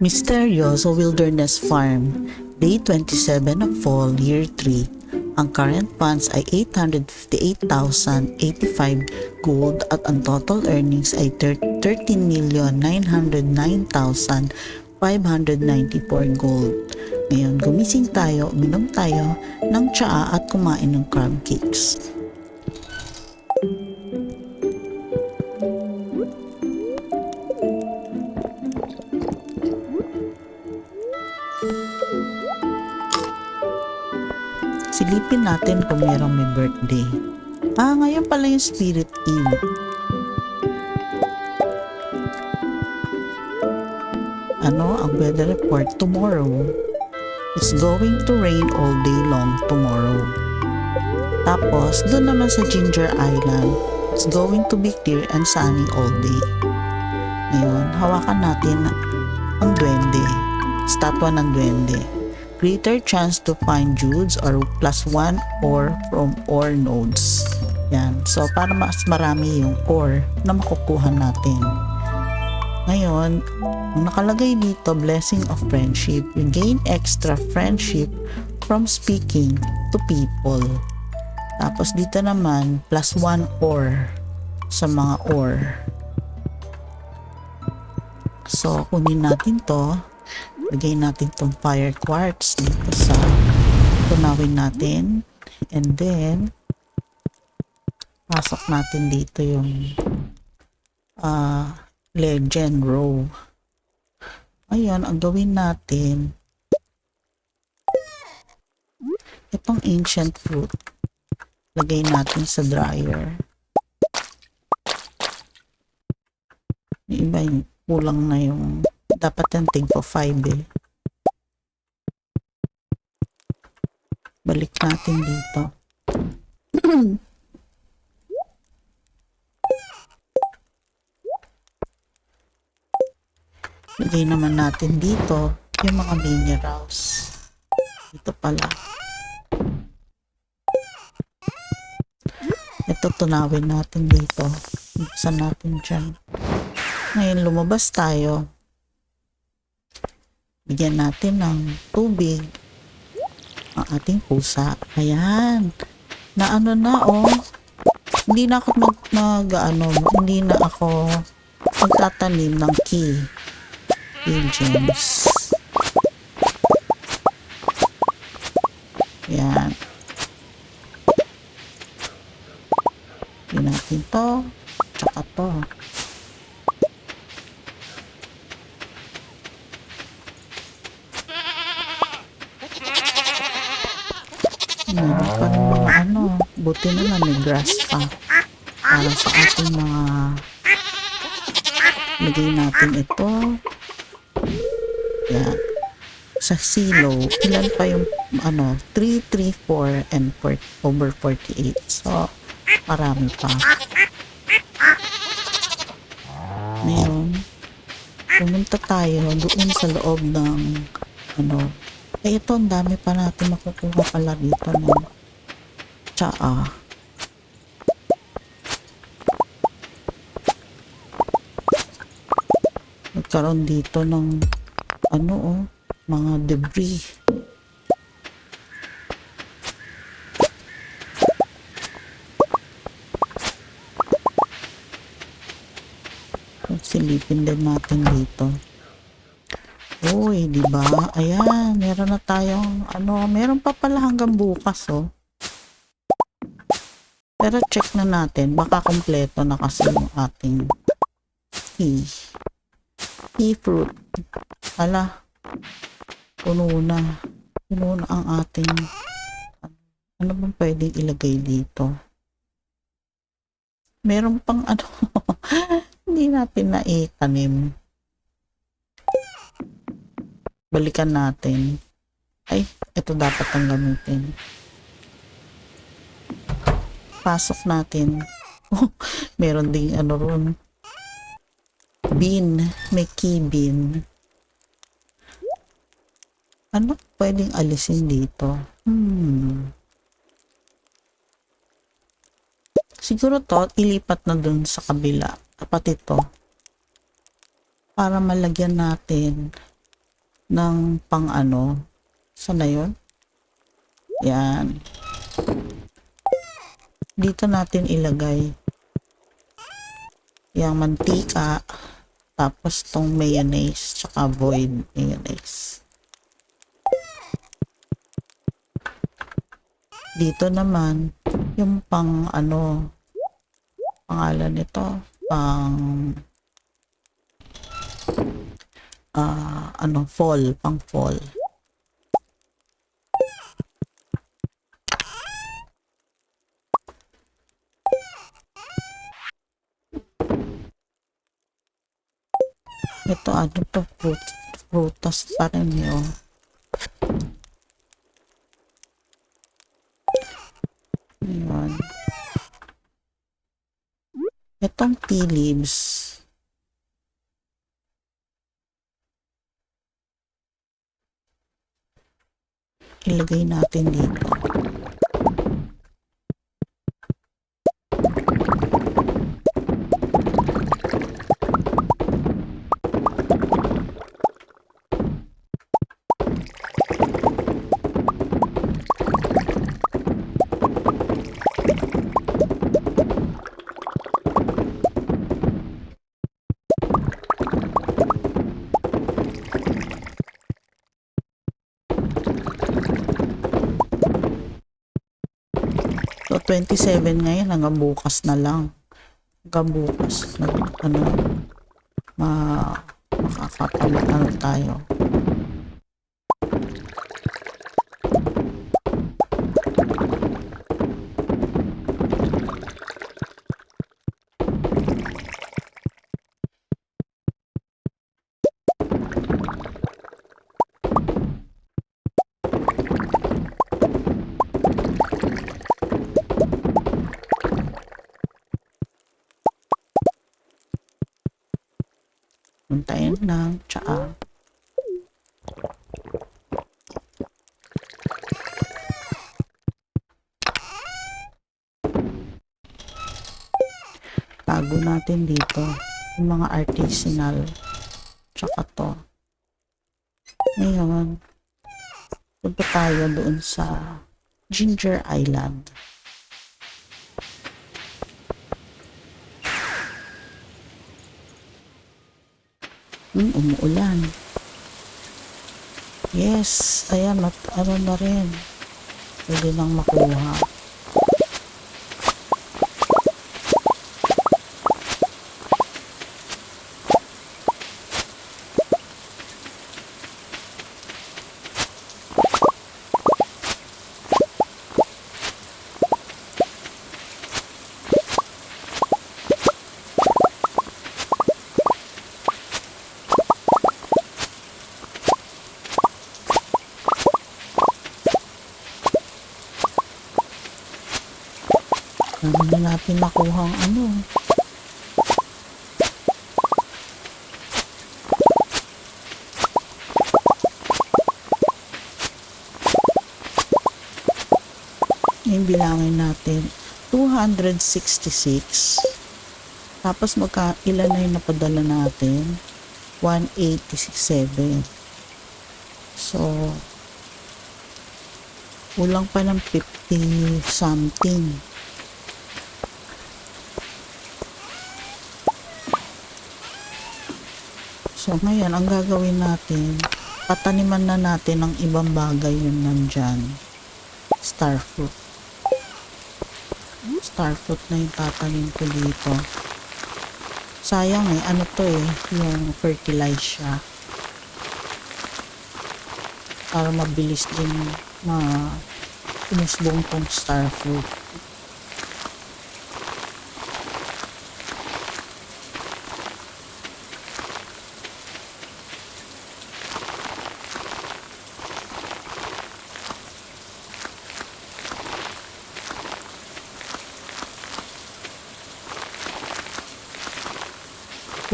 Misteryoso Wilderness Farm, Day 27 of Fall, Year 3. Ang current funds ay 858,085 gold at ang total earnings ay 13,909,594 gold. Ngayon, gumising tayo, uminom tayo ng tsaa at kumain ng crab cakes. Natin kung merong may birthday. Ah, ngayon pala yung Spirit Eve. Ano ang weather report tomorrow? It's going to rain all day long tomorrow. Tapos, doon naman sa Ginger Island, it's going to be clear and sunny all day. Ngayon, hawakan natin ang duwende. Statwa ng duwende. Greater chance to find Judes or plus one or from or nodes. Yan. So, para mas marami yung or na makukuha natin. Ngayon, ang nakalagay dito, blessing of friendship. You gain extra friendship from speaking to people. Tapos dito naman, plus one or sa mga or. So, kunin natin to. Lagay natin tong fire quartz dito sa tunawin natin. And then, pasok natin dito yung ah legend row. Ngayon, ang gawin natin, itong ancient fruit, lagay natin sa dryer. Yung iba yung kulang na yung, dapat yung tig for 5 eh. Balik natin dito. Lagay naman natin dito yung mga minerals. Dito pala. Ito tunawin natin dito. Buksan natin dyan. Ngayon lumabas tayo. Bigyan natin ng tubig ang ating pusa. Ayan. Na ano na oh. Hindi na ako mag, mag ano, hindi na ako magtatanim ng key. James. Meron pa ano. Buti na lang may grass pa. Para sa ating mga lagay natin ito. Yan. Sa silo, ilan pa yung ano, 3, 3, 4, and 4, over 48. So, marami pa. Ngayon, pumunta tayo doon sa loob ng ano, eh ito, ang dami pa natin makukuha pala dito ng tsaa. Nagkaroon dito ng ano oh, mga debris. Silipin din natin dito. Uy, di ba? Ayan, meron na tayong ano, meron pa pala hanggang bukas oh. Pero check na natin, baka kompleto na kasi yung ating tea. Tea fruit. Ala, puno na. Puno na ang ating ano bang pwedeng ilagay dito? Meron pang ano, hindi natin na itanim. Balikan natin. Ay, ito dapat ang gamitin. Pasok natin. Oh, meron ding ano ron. Bean. May key bean. Ano pwedeng alisin dito? Hmm. Siguro to, ilipat na dun sa kabila. Dapat ito. para malagyan natin ng pang ano. Saan na yun? Yan. Dito natin ilagay yung mantika tapos tong mayonnaise tsaka void mayonnaise. Dito naman yung pang ano pangalan nito pang ah ano fall pang fall. Ito ano to fruit frutas pa rin yun. Ayan. Itong tea leaves, ilagay natin dito. 27 ngayon, hanggang bukas na lang. Hanggang bukas, nag, ano, ma, makakapalit ano tayo. Puntayin lang, tsaka. Tago natin dito. Yung mga artisanal. Tsaka to. Ngayon, punta tayo doon sa Ginger Island. Hmm, umuulan. Yes, ayan, mat, ano na rin. Pwede nang makuha. 266. Tapos magka, ilan na yung napadala natin? 186.7. So, kulang pa ng 50 something. So, ngayon, ang gagawin natin, pataniman na natin ng ibang bagay yun nandyan. Starfruit. Starfruit na yung ko dito. Sayang eh, ano to eh, yung fertilize siya. Para mabilis din ma umusbong tong starfruit.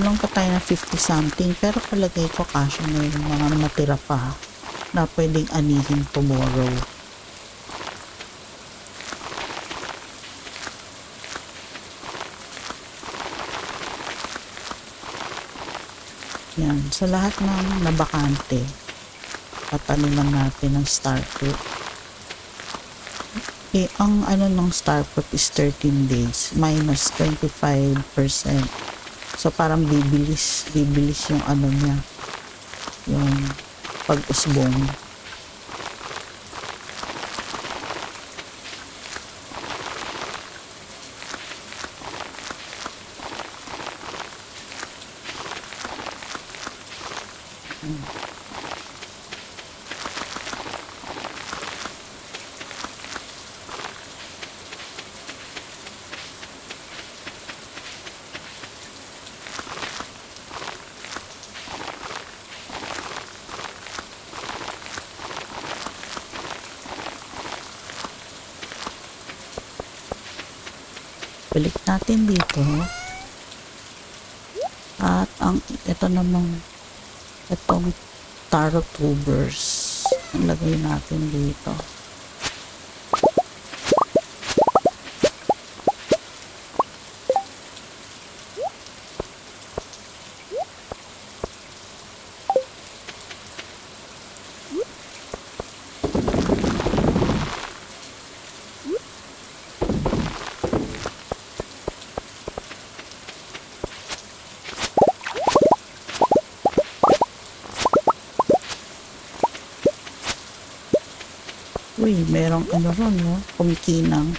Kulang pa tayo ng 50 something pero palagay ko kasya na yung mga natira pa na pwedeng anihin tomorrow Yan. Sa lahat ng nabakante, tataniman natin ng star fruit. Eh, ang ano ng star fruit is 13 days minus 25%. So parang bibilis, bibilis yung ano niya. Yung pag-usbong. Balik natin dito. At ang ito namang itong taro tubers. Ang lagay natin dito. Uy, merong ano ron, no? Kumikinang.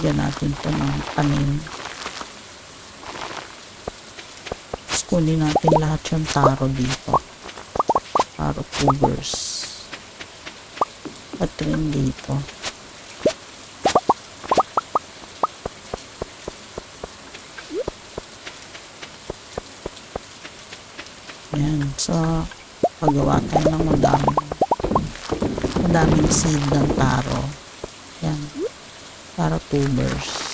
Yan natin ito ng tanim. Tapos kunin natin lahat yung taro dito. Taro tubers. At rin dito. Yan. So, paggawa tayo ng madaming madaming seed ng taro. Yan. Taro tubers.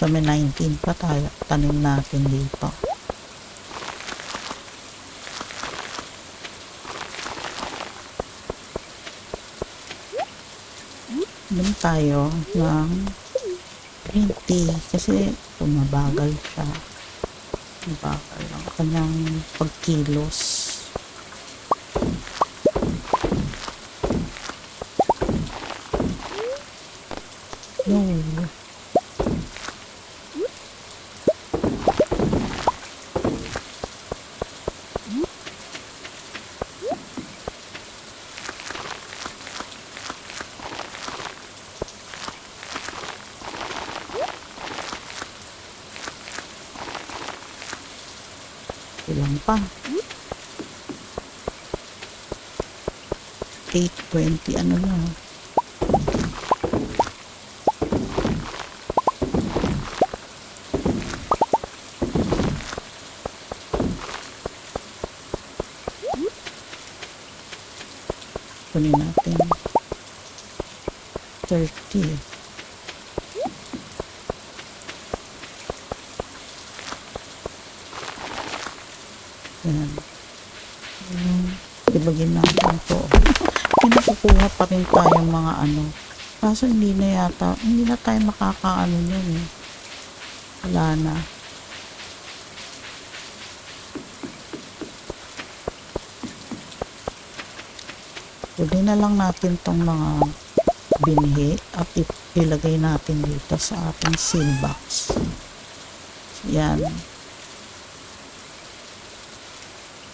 So, may 19 pa tayo. Tanim natin dito. Dun tayo ng green tea kasi tumabagal siya. Mabagal ang kanyang pagkilos. No. Ilan pa? 820 ano na. Kunin natin. 30. Yan. Um, ibagin Pinakukuha pa rin tayo mga ano. Kaso hindi na yata, hindi na tayo makakaano yun eh. Wala na. Pwede na lang natin tong mga binhi at ilagay natin dito sa ating seal box. Yan.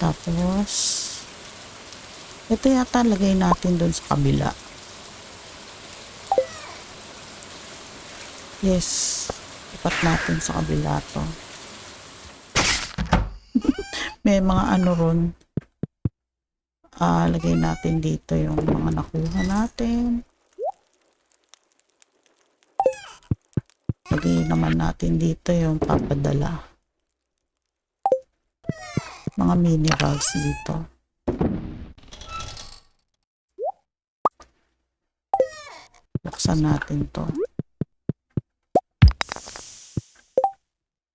Tapos, Ito yata lagay natin doon sa kabila. Yes. Ipat natin sa kabila to. May mga ano ron. Ah, lagay natin dito yung mga nakuha natin. Lagay naman natin dito yung papadala. Mga mini bags dito. Buksan natin to.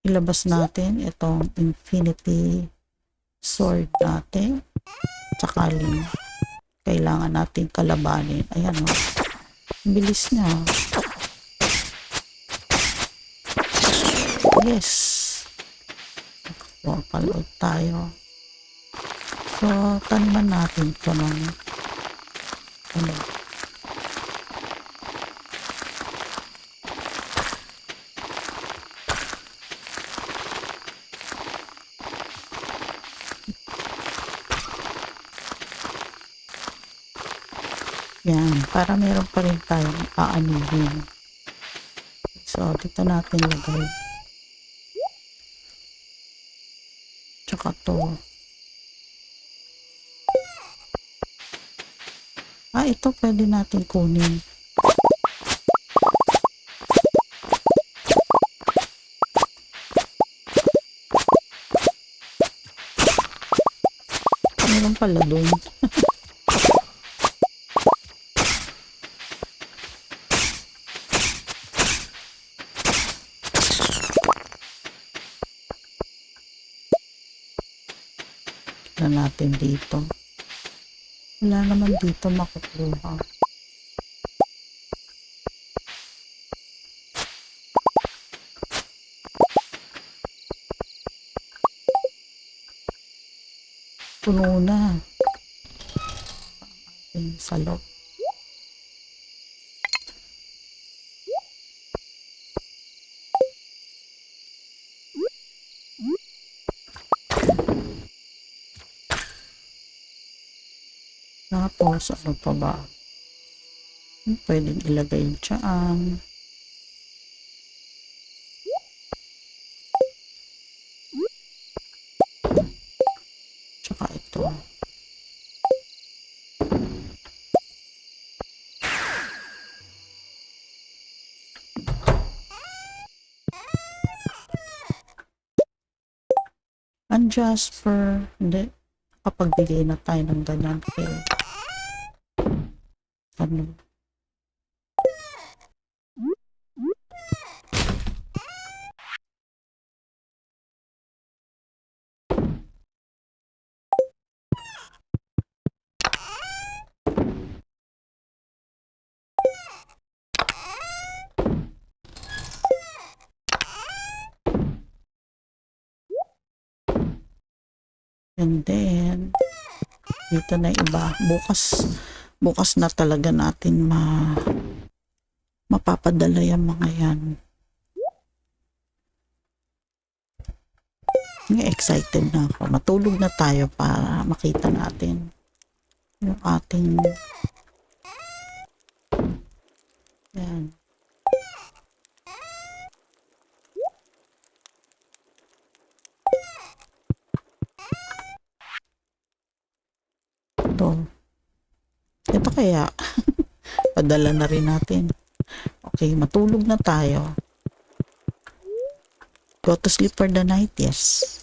Ilabas natin itong infinity sword natin. Tsaka ling. Kailangan natin kalabanin. Ayan o. Ang Bilis niya. Yes. Nakapalog tayo. So, taniman natin to ng ano, Yan, para meron pa rin tayong aanihin. So, dito natin lagay. Tsaka to. Ah, ito pwede natin kunin. Meron pala dun. na natin dito. Wala naman dito makukuha. Puno na. Ating salop. Tapos, ano pa ba? Pwedeng ilagay dyan. Tsaka ito. Ang Jasper, hindi. Kapag bigay na tayo ng ganyan kay ano And then, dito na iba. Bukas, bukas na talaga natin ma mapapadala yung mga yan. Excited na ako. Matulog na tayo para makita natin yung ating yan. Ito. Ito kaya. Padala na rin natin. Okay, matulog na tayo. Go to sleep for the night, yes.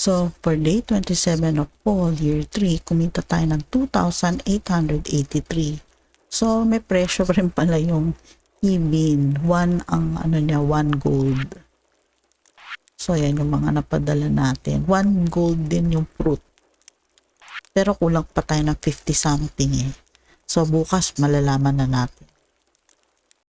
So, for day 27 of fall, year 3, kumita tayo ng 2,883. So, may presyo rin pala yung ibin. One ang ano niya, one gold. So, yan yung mga napadala natin. One gold din yung fruit. Pero kulang pa tayo ng 50 something eh. So, bukas malalaman na natin.